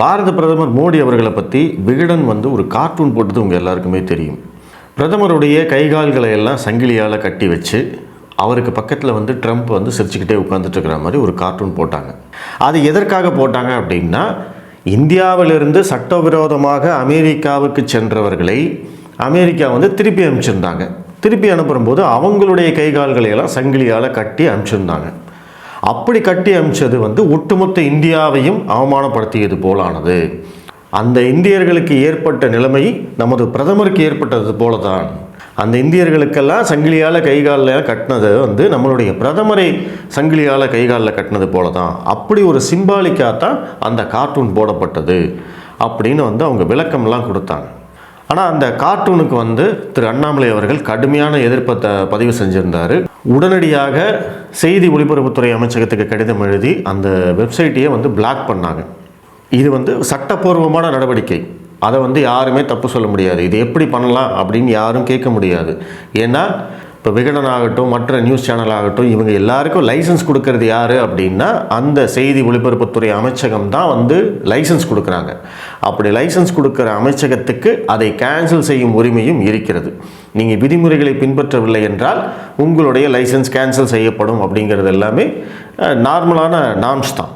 பாரத பிரதமர் மோடி அவர்களை பற்றி விகடன் வந்து ஒரு கார்ட்டூன் போட்டது உங்கள் எல்லாருக்குமே தெரியும். பிரதமருடைய கைகால்களை எல்லாம் சங்கிலியால் கட்டி வச்சு அவருக்கு பக்கத்தில் வந்து ட்ரம்ப் வந்து சிரிச்சுக்கிட்டே உட்காந்துட்டு இருக்கிற மாதிரி ஒரு கார்ட்டூன் போட்டாங்க. அது எதற்காக போட்டாங்க அப்படின்னா இந்தியாவிலிருந்து சட்டவிரோதமாக அமெரிக்காவுக்கு சென்றவர்களை அமெரிக்கா வந்து திருப்பி அனுப்பிச்சிருந்தாங்க. திருப்பி அனுப்பும்போது அவங்களுடைய கைகால்களையெல்லாம் சங்கிலியால் கட்டி அனுப்பிச்சிருந்தாங்க. அப்படி கட்டி அமைச்சது வந்து ஒட்டுமொத்த இந்தியாவையும் அவமானப்படுத்தியது போலானது. அந்த இந்தியர்களுக்கு ஏற்பட்ட நிலைமை நமது பிரதமருக்கு ஏற்பட்டது போல தான் அந்த இந்தியர்களுக்கெல்லாம் சங்கிலியால் கைகாலில் கட்டினது வந்து நம்மளுடைய பிரதமரை சங்கிலியால் கைகாலில் கட்டினது போல தான் அப்படி ஒரு சிம்பாலிக்காக தான் அந்த கார்ட்டூன் போடப்பட்டது அப்படின்னு வந்து அவங்க விளக்கம்லாம் கொடுத்தாங்க. ஆனால் அந்த கார்ட்டூனுக்கு வந்து திரு அண்ணாமலை அவர்கள் கடுமையான எதிர்ப்பை பதிவு செஞ்சுருந்தார். உடனடியாக செய்தி ஒலிபரப்புத்துறை அமைச்சகத்துக்கு கடிதம் எழுதி அந்த வெப்சைட்டையே வந்து பிளாக் பண்ணாங்க. இது வந்து சட்டப்பூர்வமான நடவடிக்கை. அதை வந்து யாருமே தப்பு சொல்ல முடியாது. இது எப்படி பண்ணலாம் அப்படின்னு யாரும் கேட்க முடியாது. ஏன்னா இப்போ விகடன் ஆகட்டும் மற்ற நியூஸ் சேனல் ஆகட்டும் இவங்க எல்லாருக்கும் லைசன்ஸ் கொடுக்கறது யார் அப்படின்னா அந்த செய்தி ஒலிபரப்புத்துறை அமைச்சகம் தான் வந்து லைசன்ஸ் கொடுக்குறாங்க. அப்படி லைசன்ஸ் கொடுக்குற அமைச்சகத்துக்கு அதை கேன்சல் செய்யும் உரிமையும் இருக்கிறது. நீங்கள் விதிமுறைகளை பின்பற்றவில்லை என்றால் உங்களுடைய லைசன்ஸ் கேன்சல் செய்யப்படும் அப்படிங்கிறது எல்லாமே நார்மலான நாம்ஸ் தான்.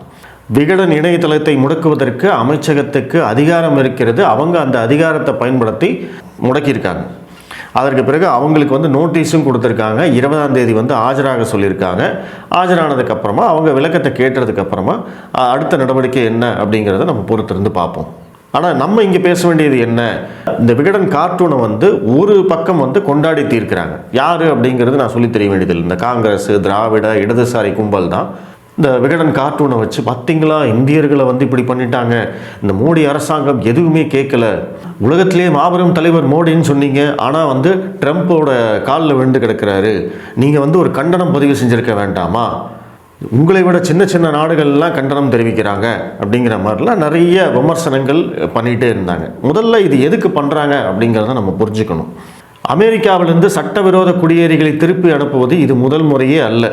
விகடன் இணையதளத்தை முடக்குவதற்கு அமைச்சகத்துக்கு அதிகாரம் இருக்கிறது. அவங்க அந்த அதிகாரத்தை பயன்படுத்தி முடக்கியிருக்காங்க. அதற்கு பிறகு அவங்களுக்கு வந்து நோட்டீஸும் கொடுத்துருக்காங்க. இருபதாம் தேதி வந்து ஆஜராக சொல்லியிருக்காங்க. ஆஜரானதுக்கப்புறமா அவங்க விளக்கத்தை கேட்டதுக்கப்புறமா அடுத்த நடவடிக்கை என்ன அப்படிங்கிறத நம்ம பொறுத்திருந்து பார்ப்போம். ஆனால் நம்ம இங்கே பேச வேண்டியது என்ன? இந்த விகடன் கார்ட்டூனை வந்து ஒரு பக்கம் வந்து கொண்டாடி தீர்க்கிறாங்க. யார் அப்படிங்கிறது நான் சொல்லி தெரிய வேண்டியதில்லை. இந்த காங்கிரஸ் திராவிட இடதுசாரி கும்பல் தான். இந்த விகடன் கார்ட்டூனை வச்சு பார்த்தீங்களா இந்தியர்களை வந்து இப்படி பண்ணிட்டாங்க. இந்த மோடி அரசாங்கம் எதுவுமே கேட்கல. உலகத்திலேயே மாபெரும் தலைவர் மோடின்னு சொன்னீங்க. ஆனால் வந்து ட்ரம்ப்போட காலில் விழுந்து கிடக்கிறாரு. நீங்கள் வந்து ஒரு கண்டனம் பதிவு செஞ்சுருக்க வேண்டாமா? உங்களை விட சின்ன சின்ன நாடுகள்லாம் கண்டனம் தெரிவிக்கிறாங்க அப்படிங்கிற மாதிரிலாம் நிறைய விமர்சனங்கள் பண்ணிகிட்டே இருந்தாங்க. முதல்ல இது எதுக்கு பண்ணுறாங்க அப்படிங்கிறத நம்ம புரிஞ்சுக்கணும். அமெரிக்காவிலிருந்து சட்டவிரோத குடியேறிகளை திருப்பி அனுப்புவது இது முதல் முறையே அல்ல.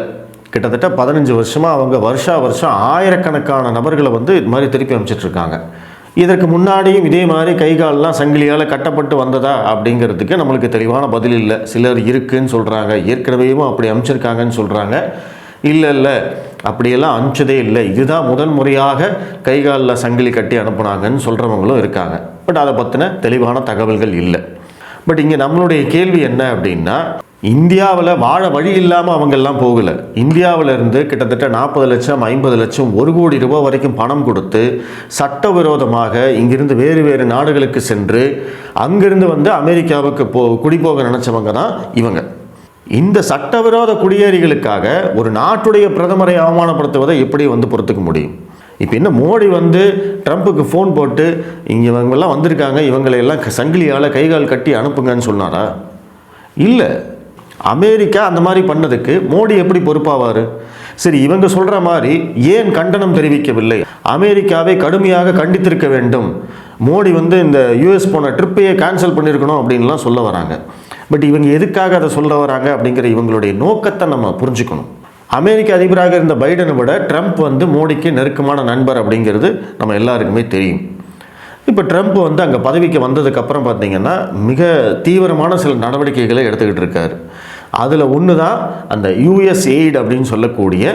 கிட்டத்தட்ட பதினஞ்சு வருஷமாக அவங்க வருஷா வருஷம் ஆயிரக்கணக்கான நபர்களை வந்து இது மாதிரி திருப்பி அமைச்சிட்ருக்காங்க இருக்காங்க இதற்கு முன்னாடியும் இதே மாதிரி கைகாலெலாம் சங்கிலியால் கட்டப்பட்டு வந்ததா அப்படிங்கிறதுக்கு நம்மளுக்கு தெளிவான பதில் இல்லை. சிலர் இருக்குதுன்னு சொல்கிறாங்க ஏற்கனவேவும் அப்படி அமைச்சிருக்காங்கன்னு சொல்கிறாங்க இல்லை இல்லை அப்படியெல்லாம் அனுப்பிச்சதே இல்லை. இதுதான் முதல் முறையாக கை காலில் சங்கிலி கட்டி அனுப்புனாங்கன்னு சொல்கிறவங்களும் இருக்காங்க. பட் அதை பற்றின தெளிவான தகவல்கள் இல்லை. பட் இங்கே நம்மளுடைய கேள்வி என்ன அப்படின்னா இந்தியாவில் வாழ வழி இல்லாமல் அவங்கெல்லாம் போகலை. இந்தியாவில் இருந்து கிட்டத்தட்ட நாற்பது லட்சம் ஐம்பது லட்சம் ஒரு கோடி ரூபாய் வரைக்கும் பணம் கொடுத்து சட்டவிரோதமாக இங்கிருந்து வேறு வேறு நாடுகளுக்கு சென்று அங்கிருந்து வந்து அமெரிக்காவுக்கு போ குடிபோக நினச்சவங்க தான் இவங்க. இந்த சட்டவிரோத குடியேறிகளுக்காக ஒரு நாட்டுடைய பிரதமரை அவமானப்படுத்துவதை எப்படி வந்து பொறுத்துக்க முடியும்? இப்போ என்ன மோடி வந்து ட்ரம்ப்புக்கு ஃபோன் போட்டு இங்கே இவங்கெல்லாம் வந்திருக்காங்க இவங்களை எல்லாம் சங்கிலியால் கைகால் கட்டி அனுப்புங்கன்னு சொன்னாரா? இல்லை. அமெரிக்கா அந்த மாதிரி பண்ணதுக்கு மோடி எப்படி பொறுப்பாவார்? சரி இவங்க சொல்கிற மாதிரி ஏன் கண்டனம் தெரிவிக்கவில்லை? அமெரிக்காவை கடுமையாக கண்டித்திருக்க வேண்டும். மோடி வந்து இந்த யூஎஸ் போன ட்ரிப்பையே கேன்சல் பண்ணியிருக்கணும் அப்படின்லாம் சொல்ல வராங்க. பட் இவங்க எதுக்காக அதை சொல்ல வராங்க அப்படிங்கிற இவங்களுடைய நோக்கத்தை நம்ம புரிஞ்சுக்கணும். அமெரிக்க அதிபராக இருந்த பைடனை விட ட்ரம்ப் வந்து மோடிக்கு நெருக்கமான நண்பர் அப்படிங்கிறது நம்ம எல்லாருக்குமே தெரியும். இப்போ ட்ரம்ப் வந்து அங்கே பதவிக்கு வந்ததுக்கப்புறம் பார்த்தீங்கன்னா மிக தீவிரமான சில நடவடிக்கைகளை எடுத்துக்கிட்டு இருக்கார். அதில் ஒன்று தான் அந்த யூஎஸ் எய்ட் அப்படின்னு சொல்லக்கூடிய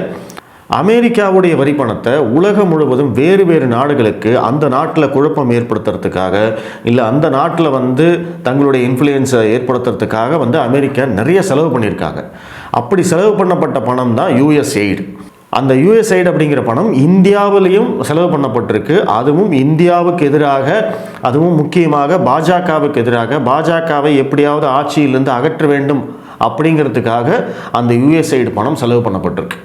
அமெரிக்காவுடைய வரி பணத்தை உலகம் முழுவதும் வேறு வேறு நாடுகளுக்கு அந்த நாட்டில் குழப்பம் ஏற்படுத்துறதுக்காக இல்லை அந்த நாட்டில் வந்து தங்களுடைய இன்ஃப்ளூயன்ஸை ஏற்படுத்துறதுக்காக வந்து அமெரிக்கா நிறைய செலவு பண்ணியிருக்காங்க. அப்படி செலவு பண்ணப்பட்ட பணம் தான் யூஎஸ் எய்டு அந்த யூஎஸ்ஐடு அப்படிங்கிற பணம் இந்தியாவிலையும் செலவு பண்ணப்பட்டிருக்கு. அதுவும் இந்தியாவுக்கு எதிராக அதுவும் முக்கியமாக பாஜகவுக்கு எதிராக பாஜகவை எப்படியாவது ஆட்சியிலிருந்து அகற்ற வேண்டும் அப்படிங்கிறதுக்காக அந்த யூஎஸ்ஐடு பணம் செலவு பண்ணப்பட்டிருக்கு.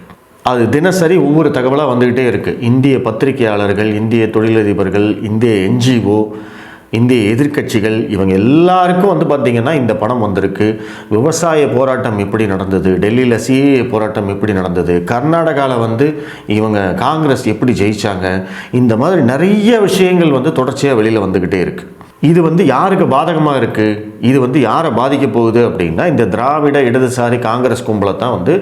அது தினசரி ஒவ்வொரு தகவலாக வந்துக்கிட்டே இருக்குது இந்திய பத்திரிகையாளர்கள் இந்திய தொழிலதிபர்கள் இந்திய என்ஜிஓ இந்திய எதிர்க்கட்சிகள் இவங்க எல்லாருக்கும் வந்து பார்த்திங்கன்னா இந்த பணம் வந்திருக்கு. விவசாய போராட்டம் எப்படி நடந்தது? டெல்லியில் சிஏஏ போராட்டம் எப்படி நடந்தது? கர்நாடகாவில் வந்து இவங்க காங்கிரஸ் எப்படி ஜெயிச்சாங்க? இந்த மாதிரி நிறைய விஷயங்கள் வந்து தொடர்ச்சியாக வெளியில் வந்துக்கிட்டே இருக்குது இது வந்து யாருக்கு பாதகமாக இருக்குது இது வந்து யாரை பாதிக்க போகுது அப்படின்னா இந்த திராவிட இடதுசாரி காங்கிரஸ் கும்பலை தான் வந்து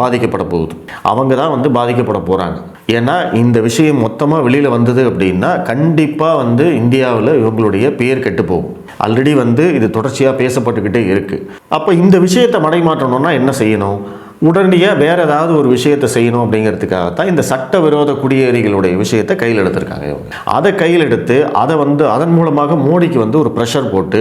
பாதிக்கப்பட போகுது. அவங்க தான் வந்து பாதிக்கப்பட போகிறாங்க ஏன்னா இந்த விஷயம் மொத்தமாக வெளியில் வந்தது அப்படின்னா கண்டிப்பாக வந்து இந்தியாவில் இவங்களுடைய பேர் கெட்டு போகும். ஆல்ரெடி வந்து இது தொடர்ச்சியாக பேசப்பட்டுக்கிட்டே இருக்குது அப்போ இந்த விஷயத்தை மடைமாற்றணும்னா என்ன செய்யணும்? உடனடியாக வேறு ஏதாவது ஒரு விஷயத்தை செய்யணும் அப்படிங்கிறதுக்காக தான் இந்த சட்டவிரோத குடியேறிகளுடைய விஷயத்தை கையில் எடுத்திருக்காங்க இவங்க. அதை கையில் எடுத்து அதை வந்து அதன் மூலமாக மோடிக்கு வந்து ஒரு ப்ரெஷர் போட்டு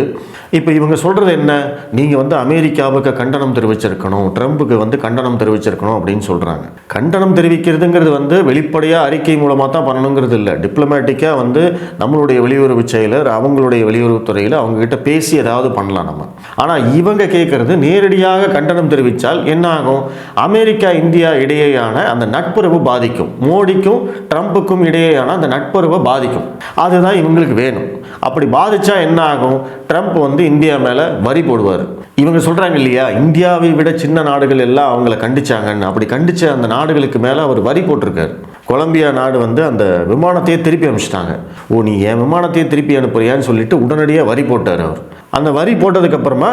இப்போ இவங்க சொல்கிறது என்ன? நீங்கள் வந்து அமெரிக்காவுக்கு கண்டனம் தெரிவிச்சிருக்கணும் ட்ரம்ப்புக்கு வந்து கண்டனம் தெரிவிச்சிருக்கணும் அப்படின்னு சொல்கிறாங்க கண்டனம் தெரிவிக்கிறதுங்கிறது வந்து வெளிப்படையாக அறிக்கை மூலமாக தான் பண்ணணுங்கிறது இல்லை. டிப்ளமேட்டிக்காக வந்து நம்மளுடைய வெளியுறவு செயலர் அவங்களுடைய வெளியுறவுத்துறையில் அவங்கக்கிட்ட பேசி ஏதாவது பண்ணலாம் நம்ம. ஆனால் இவங்க கேட்குறது நேரடியாக கண்டனம் தெரிவித்தால் என்ன ஆகும்? அமெரிக்கா இந்தியா இடையேயான அந்த நட்புறவு பாதிக்கும். மோடிக்கும் ட்ரம்ப்புக்கும் இடையேயான அந்த நட்புறவை பாதிக்கும். அதுதான் இவங்களுக்கு வேணும். அப்படி பாதிச்சா என்ன ஆகும்? ட்ரம்ப் வந்து இந்தியா மேலே வரி போடுவார். இவங்க சொல்கிறாங்க இல்லையா? இந்தியாவை விட சின்ன நாடுகள் எல்லாம் அவங்கள கண்டிச்சாங்கன்னு. அப்படி கண்டிச்ச அந்த நாடுகளுக்கு மேலே அவர் வரி போட்டிருக்காரு. கொலம்பியா நாடு வந்து அந்த விமானத்தையே திருப்பி அனுப்பிச்சிட்டாங்க. ஓ நீ என் விமானத்தையே திருப்பி அனுப்புறியான்னு சொல்லிட்டு உடனடியாக வரி போட்டார் அவர். அந்த வரி போட்டதுக்கப்புறமா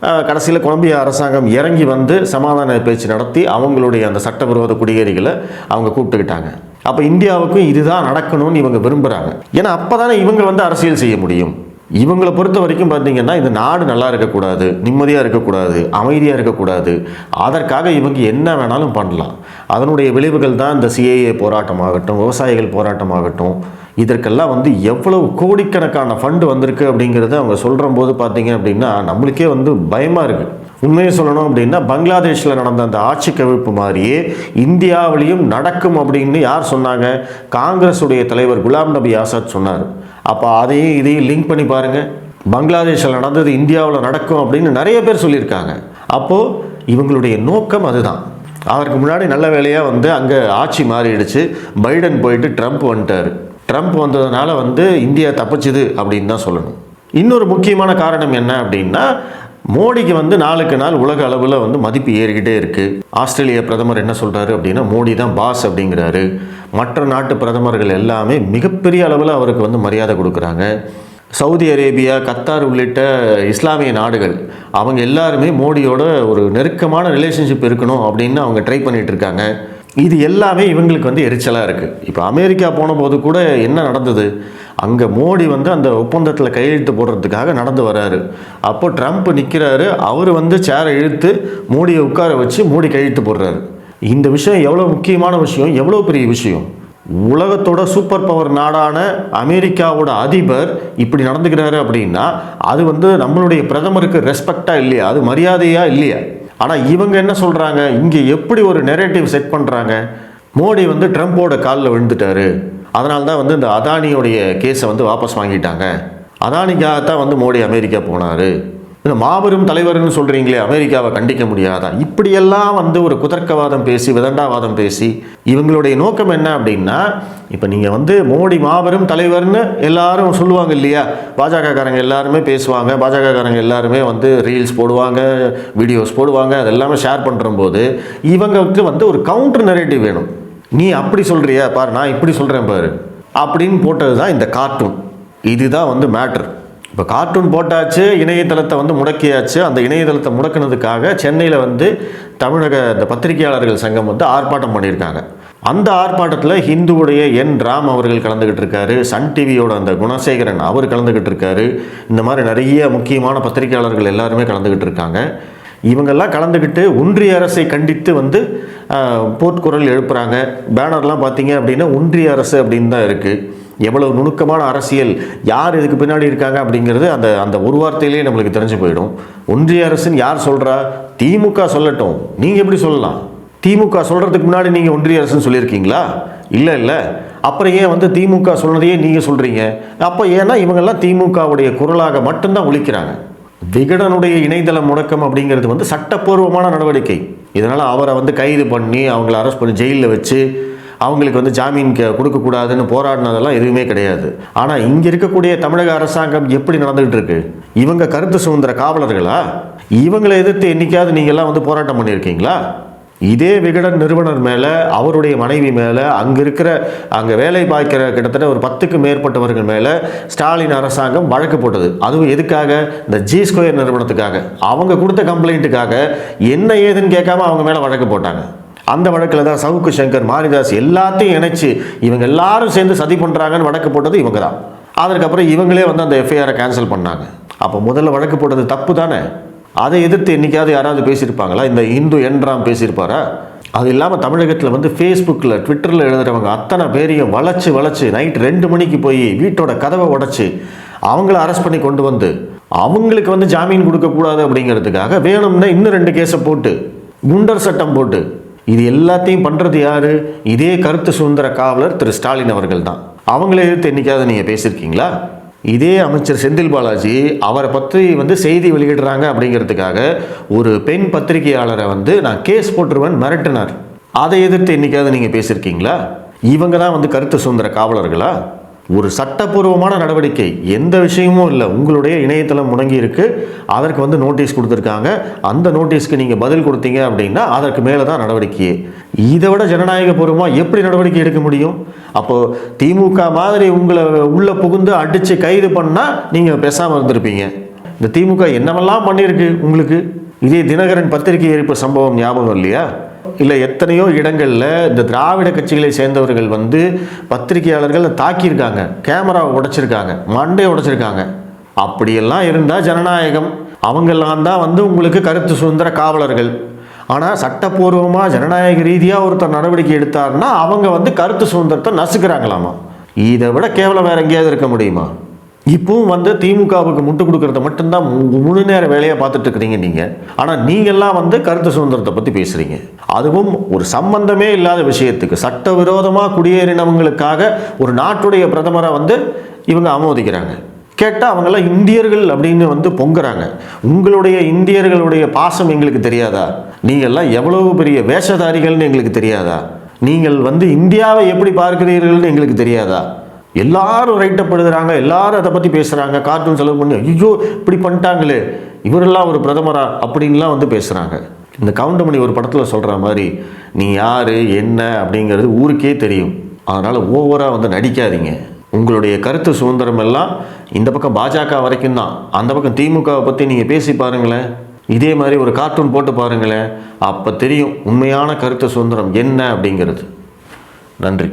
கடைசியில் கொலம்பிய அரசாங்கம் இறங்கி வந்து சமாதான பேச்சு நடத்தி அவங்களுடைய அந்த சட்டவிரோத குடியேறிகளை அவங்க கூப்பிட்டுக்கிட்டாங்க. அப்போ இந்தியாவுக்கும் இதுதான் நடக்கணும்னு இவங்க விரும்புகிறாங்க ஏன்னா அப்போ தானே இவங்க வந்து அரசியல் செய்ய முடியும். இவங்களை பொறுத்த வரைக்கும் பார்த்தீங்கன்னா இந்த நாடு நல்லா இருக்கக்கூடாது நிம்மதியாக இருக்கக்கூடாது அமைதியாக இருக்கக்கூடாது. அதற்காக இவங்க என்ன வேணாலும் பண்ணலாம். அதனுடைய விளைவுகள் தான் இந்த சிஏஏ போராட்டமாகட்டும் விவசாயிகள் போராட்டமாகட்டும் இதற்கெல்லாம் வந்து எவ்வளவு கோடிக்கணக்கான ஃபண்டு வந்திருக்கு அப்படிங்கிறத அவங்க சொல்கிற போது பார்த்தீங்க அப்படின்னா நம்மளுக்கே வந்து பயமாக இருக்குது உண்மையை சொல்லணும் அப்படின்னா பங்களாதேஷில் நடந்த அந்த ஆட்சி கவிழ்ப்பு மாதிரியே இந்தியாவிலையும் நடக்கும் அப்படின்னு யார் சொன்னாங்க? காங்கிரஸுடைய தலைவர் குலாம் நபி ஆசாத் சொன்னார். அப்போ அதையும் இதையும் லிங்க் பண்ணி பாருங்கள் பங்களாதேஷில் நடந்தது இந்தியாவில் நடக்கும் அப்படின்னு நிறைய பேர் சொல்லியிருக்காங்க. அப்போது இவங்களுடைய நோக்கம் அதுதான். அதற்கு முன்னாடி நல்ல வேலையாக வந்து அங்கே ஆட்சி மாறிடுச்சு. பைடன் போயிட்டு ட்ரம்ப் வந்துட்டார். ட்ரம்ப் வந்ததுனால வந்து இந்தியா தப்பிச்சுது அப்படின்னு தான் சொல்லணும். இன்னொரு முக்கியமான காரணம் என்ன அப்படின்னா மோடிக்கு வந்து நாளுக்கு நாள் உலக அளவில் வந்து மதிப்பு ஏறிக்கிட்டே இருக்குது ஆஸ்திரேலிய பிரதமர் என்ன சொல்கிறாரு அப்படின்னா மோடி தான் பாஸ் அப்படிங்கிறாரு. மற்ற நாட்டு பிரதமர்கள் எல்லாமே மிகப்பெரிய அளவில் அவருக்கு வந்து மரியாதை கொடுக்குறாங்க. சவுதி அரேபியா கத்தார் உள்ளிட்ட இஸ்லாமிய நாடுகள் அவங்க எல்லாருமே மோடியோட ஒரு நெருக்கமான ரிலேஷன்ஷிப் இருக்கணும் அப்படின்னு அவங்க ட்ரை பண்ணிகிட்டு இருக்காங்க. இது எல்லாமே இவங்களுக்கு வந்து எரிச்சலாக இருக்குது இப்போ அமெரிக்கா போன போது கூட என்ன நடந்தது? அங்கே மோடி வந்து அந்த ஒப்பந்தத்தில் கையெழுத்து போடுறதுக்காக நடந்து வராரு. அப்போ ட்ரம்ப் நிற்கிறாரு அவர் வந்து சேரை இழுத்து மோடியை உட்கார வச்சு மோடி கையெழுத்து போடுறாரு. இந்த விஷயம் எவ்வளோ முக்கியமான விஷயம்? எவ்வளோ பெரிய விஷயம்? உலகத்தோட சூப்பர் பவர் நாடான அமெரிக்காவோட அதிபர் இப்படி நடந்துக்கிறாரு அப்படின்னா அது வந்து நம்மளுடைய பிரதமருக்கு ரெஸ்பெக்டாக இல்லையா? அது மரியாதையாக இல்லையா? ஆனால் இவங்க என்ன சொல்கிறாங்க இங்கே எப்படி ஒரு நெரேட்டிவ் செட் பண்ணுறாங்க மோடி வந்து ட்ரம்ப்போட காலில் விழுந்துட்டாரு. அதனால தான் வந்து இந்த அதானியோடைய கேஸை வந்து வாபஸ் வாங்கிட்டாங்க. அதானிக்காகத்தான் வந்து மோடி அமெரிக்கா போனார். இந்த மாபெரும் தலைவர்னு சொல்கிறீங்களே அமெரிக்காவை கண்டிக்க முடியாதா? இப்படியெல்லாம் வந்து ஒரு குதர்க்கவாதம் பேசி விதண்டாவாதம் பேசி இவங்களுடைய நோக்கம் என்ன அப்படின்னா இப்போ நீங்கள் வந்து மோடி மாபெரும் தலைவர்னு எல்லாரும் சொல்லுவாங்க இல்லையா? பாஜகக்காரங்க எல்லாருமே பேசுவாங்க. பாஜகக்காரங்க எல்லாருமே வந்து ரீல்ஸ் போடுவாங்க வீடியோஸ் போடுவாங்க அதெல்லாமே ஷேர் பண்ணுற போது இவங்களுக்கு வந்து ஒரு கவுண்டர் நெரேட்டிவ் வேணும். நீ அப்படி சொல்கிறியா பாரு நான் இப்படி சொல்கிறேன் பாரு. அப்படின்னு போட்டது தான் இந்த கார்ட்டூன் இதுதான் வந்து மேட்ரு இப்போ கார்ட்டூன் போட்டாச்சு இணையதளத்தை வந்து முடக்கியாச்சு. அந்த இணையதளத்தை முடக்கினதுக்காக சென்னையில் வந்து தமிழக இந்த பத்திரிகையாளர்கள் சங்கம் வந்து ஆர்ப்பாட்டம் பண்ணியிருக்காங்க. அந்த ஆர்ப்பாட்டத்தில் ஹிந்துவுடைய என் ராம் அவர்கள் கலந்துக்கிட்டு இருக்காரு. சன் டிவியோட அந்த குணசேகரன் அவர் கலந்துக்கிட்டு இருக்காரு. இந்த மாதிரி நிறைய முக்கியமான பத்திரிகையாளர்கள் எல்லாருமே கலந்துக்கிட்டு இருக்காங்க. இவங்கெல்லாம் கலந்துக்கிட்டு ஒன்றிய அரசை கண்டித்து வந்து போர்க்குரல் எழுப்புகிறாங்க பேனர்லாம் பார்த்தீங்க அப்படின்னா ஒன்றிய அரசு அப்படின்னு தான் இருக்குது எவ்வளவு நுணுக்கமான அரசியல் யார் இதுக்கு பின்னாடி இருக்காங்க அப்படிங்கிறது அந்த அந்த ஒரு வார்த்தையிலேயே நம்மளுக்கு தெரிஞ்சு போயிடும். ஒன்றிய அரசுன்னு யார் சொல்கிறா திமுக சொல்லட்டும். நீங்கள் எப்படி சொல்லலாம்? திமுக சொல்கிறதுக்கு முன்னாடி நீங்கள் ஒன்றிய அரசுன்னு சொல்லியிருக்கீங்களா? இல்லை இல்லை. அப்புறம் ஏன் வந்து திமுக சொன்னதையே நீங்கள் சொல்கிறீங்க அப்போ ஏன்னா இவங்கெல்லாம் திமுகவுடைய குரலாக மட்டும்தான் ஒழிக்கிறாங்க விகடனுடைய இணையதள முடக்கம் அப்படிங்கிறது வந்து சட்டப்பூர்வமான நடவடிக்கை. இதனால் அவரை வந்து கைது பண்ணி அவங்கள அரெஸ்ட் பண்ணி ஜெயிலில் வச்சு அவங்களுக்கு வந்து ஜாமீன் கொடுக்கக்கூடாதுன்னு போராடினதெல்லாம் எதுவுமே கிடையாது. ஆனால் இங்கே இருக்கக்கூடிய தமிழக அரசாங்கம் எப்படி நடந்துகிட்டு இருக்கு இவங்க கருத்து சுதந்திர காவலர்களா? இவங்களை எதிர்த்து என்னைக்காவது நீங்கள்லாம் வந்து போராட்டம் பண்ணியிருக்கீங்களா? இதே விகடன் நிறுவனர் மேலே அவருடைய மனைவி மேலே அங்கே இருக்கிற அங்கே வேலை பார்க்கிற கிட்டத்தட்ட ஒரு பத்துக்கு மேற்பட்டவர்கள் மேலே ஸ்டாலின் அரசாங்கம் வழக்கு போட்டது. அதுவும் எதுக்காக? இந்த ஜி ஸ்கொயர் நிறுவனத்துக்காக. அவங்க கொடுத்த கம்ப்ளைண்ட்டுக்காக என்ன ஏதுன்னு கேட்காம அவங்க மேலே வழக்கு போட்டாங்க. அந்த வழக்கில் தான் சவுக்கு சங்கர் மாரிதாஸ் எல்லாத்தையும் இணைச்சி இவங்க எல்லாரும் சேர்ந்து சதி பண்ணுறாங்கன்னு வழக்கு போட்டது இவங்க தான் அதற்கப்புறம் இவங்களே வந்து அந்த எஃப்ஐஆரை கேன்சல் பண்ணாங்க. அப்போ முதல்ல வழக்கு போட்டது தப்பு தானே? அதை எதிர்த்து என்றைக்காவது யாராவது பேசியிருப்பாங்களா? இந்த இந்து என்றாம் பேசியிருப்பாரா? அது இல்லாமல் தமிழகத்தில் வந்து ஃபேஸ்புக்கில் ட்விட்டரில் எழுதுகிறவங்க அத்தனை பேரையும் வளைச்சு வளைச்சு நைட் ரெண்டு மணிக்கு போய் வீட்டோட கதவை உடச்சி அவங்கள அரெஸ்ட் பண்ணி கொண்டு வந்து அவங்களுக்கு வந்து ஜாமீன் கொடுக்கக்கூடாது அப்படிங்கிறதுக்காக வேணும்னா இன்னும் ரெண்டு கேஸை போட்டு குண்டர் சட்டம் போட்டு இது எல்லாத்தையும் பண்ணுறது யார்? இதே கருத்து சுதந்திர காவலர் திரு ஸ்டாலின் அவர்கள் தான் அவங்கள எதிர்த்து என்றைக்காவது நீங்கள் பேசியிருக்கீங்களா? இதே அமைச்சர் செந்தில் பாலாஜி அவரை பற்றி வந்து செய்தி வெளியிடுறாங்க அப்படிங்கிறதுக்காக ஒரு பெண் பத்திரிகையாளரை வந்து நான் கேஸ் போட்டுருவேன் மிரட்டினார். அதை எதிர்த்து என்றைக்காவது நீங்கள் பேசியிருக்கீங்களா? இவங்க தான் வந்து கருத்து சுதந்திர காவலர்களா? ஒரு சட்டப்பூர்வமான நடவடிக்கை. எந்த விஷயமும் இல்லை. உங்களுடைய இணையதளம் முடங்கி இருக்கு அதற்கு வந்து நோட்டீஸ் கொடுத்துருக்காங்க. அந்த நோட்டீஸ்க்கு நீங்கள் பதில் கொடுத்தீங்க அப்படின்னா அதற்கு மேலே தான் நடவடிக்கையே. இதை விட ஜனநாயகபூர்வமாக எப்படி நடவடிக்கை எடுக்க முடியும்? அப்போது திமுக மாதிரி உங்களை உள்ளே புகுந்து அடித்து கைது பண்ணால் நீங்கள் பேசாமல் இருந்திருப்பீங்க. இந்த திமுக என்னவெல்லாம் பண்ணியிருக்கு உங்களுக்கு? இதே தினகரன் பத்திரிகை எரிப்பு சம்பவம் ஞாபகம் இல்லையா? இல்லை எத்தனையோ இடங்களில் இந்த திராவிட கட்சிகளை சேர்ந்தவர்கள் வந்து பத்திரிகையாளர்கள் தாக்கியிருக்காங்க. கேமராவை உடைச்சிருக்காங்க மண்டையை உடைச்சிருக்காங்க. அப்படியெல்லாம் இருந்தால் ஜனநாயகம். அவங்கெல்லாம் தான் வந்து உங்களுக்கு கருத்து சுதந்திர காவலர்கள். ஆனால் சட்டப்பூர்வமாக ஜனநாயக ரீதியாக ஒருத்தர் நடவடிக்கை எடுத்தாருன்னா அவங்க வந்து கருத்து சுதந்திரத்தை நசுக்கிறாங்களாமா? இதை விட கேவலம் வேற எங்கேயாவது இருக்க முடியுமா? இப்பவும் வந்து திமுகவுக்கு முட்டு கொடுக்கறத மட்டும்தான் முழு நேர வேலையை பார்த்துட்டு இருக்கிறீங்க நீங்கள் ஆனால் நீங்கள்லாம் வந்து கருத்து சுதந்திரத்தை பற்றி பேசுகிறீங்க அதுவும் ஒரு சம்பந்தமே இல்லாத விஷயத்துக்கு சட்டவிரோதமாக குடியேறினவங்களுக்காக ஒரு நாட்டுடைய பிரதமரை வந்து இவங்க ஆமோதிக்கிறாங்க. கேட்டால் அவங்கெல்லாம் இந்தியர்கள் அப்படின்னு வந்து பொங்குறாங்க. உங்களுடைய இந்தியர்களுடைய பாசம் எங்களுக்கு தெரியாதா? நீங்கள்லாம் எவ்வளவு பெரிய வேஷதாரிகள்னு எங்களுக்கு தெரியாதா? நீங்கள் வந்து இந்தியாவை எப்படி பார்க்கிறீர்கள்னு எங்களுக்கு தெரியாதா? எல்லாரும் ரைட்டப் எழுதுறாங்க எல்லாரும் அதை பற்றி பேசுகிறாங்க கார்ட்டூன் செலவு பண்ணி ஐயோ இப்படி பண்ணிட்டாங்களே. இவரெல்லாம் ஒரு பிரதமரா அப்படின்லாம் வந்து பேசுகிறாங்க இந்த கவுண்டமணி ஒரு படத்தில் சொல்கிற மாதிரி நீ யார் என்ன? அப்படிங்கிறது ஊருக்கே தெரியும். அதனால் ஓவராக வந்து நடிக்காதீங்க. உங்களுடைய கருத்து சுதந்திரம் எல்லாம் இந்த பக்கம் பாஜக வரைக்கும் தான். அந்த பக்கம் திமுகவை பற்றி நீங்கள் பேசி பாருங்களேன். இதே மாதிரி ஒரு கார்ட்டூன் போட்டு பாருங்களேன். அப்போ தெரியும் உண்மையான கருத்து சுதந்திரம் என்ன அப்படிங்கிறது. நன்றி.